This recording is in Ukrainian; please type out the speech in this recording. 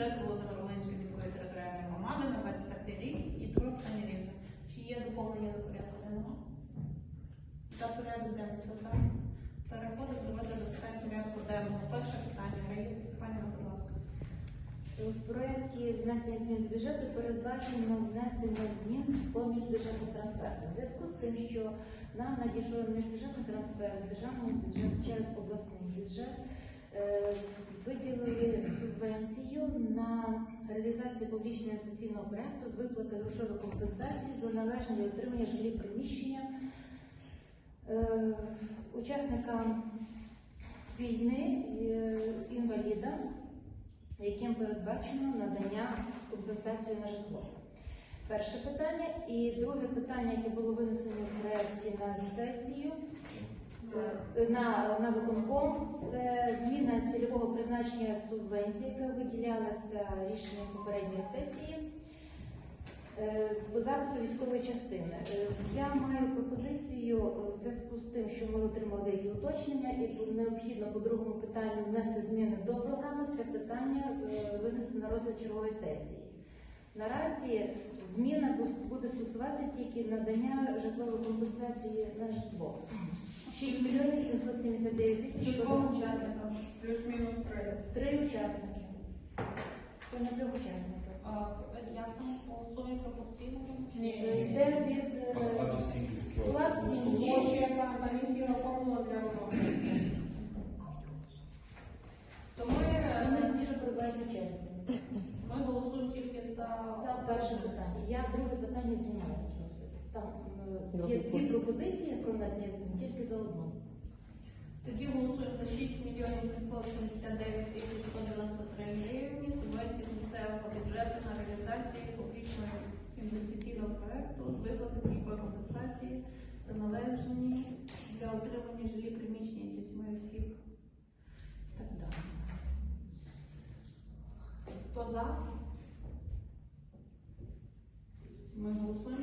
бюджету Володимир-Волинської міської територіальної громади на 25 рік і друге питання різне. Чи є доповнення до порядку денного? За порядок денний питання. Переходимо до питань порядку денного. Перше питання. Раїса Стефанівна, будь ласка. В проєкті внесення змін до бюджету передбачено внесення змін по міжбюджетним трансфертам. В зв'язку з тим, що нам надійшов міжбюджетний трансфер з державного бюджету через обласний бюджет виділили субвенцію на реалізацію публічного інвестиційного проєкту з виплати грошової компенсації за належне отримання жилі приміщення е, учасникам війни, е, інвалідам яким передбачено надання компенсації на житло. Перше питання. І друге питання, яке було винесено в проєкті на сесію, е, на, на виконком, це призначення субвенції, яка виділялася рішенням попередньої сесії е, по запиту військової частини. Е, Я маю пропозицію е, в зв'язку з тим, що ми отримали деякі уточнення, і необхідно по другому питанню внести зміни до програми. Це питання е, винести на розгляд чергової сесії. Наразі зміна буде стосуватися тільки надання житлової компенсації на житло. 6 мільйонів 779 тисяч. Кільком учасникам? Плюс-мінус три. Три учасники. Це не трьох учасників. А, Як там по сумі пропорційно? Е, Йде від е, По складу сім'ї. склад сім'ї. Може, яка там формула для вимоги. Тому ми, Вони ті, що перебувають на черзі. ми голосуємо тільки за Це перше питання. Я друге питання знімаю з розгляду. Там е, є дві пропозиції про внесення змін, тільки за одну. Тоді голосуємо за 6 мільйонів 779 тисяч 193 гривні субвенції з місцевого бюджету на реалізацію публічного інвестиційного проекту з виплати грошової компенсації за належні для отримання жилі приміщення сімей осіб. Так далі. Хто за? Ми голосуємо.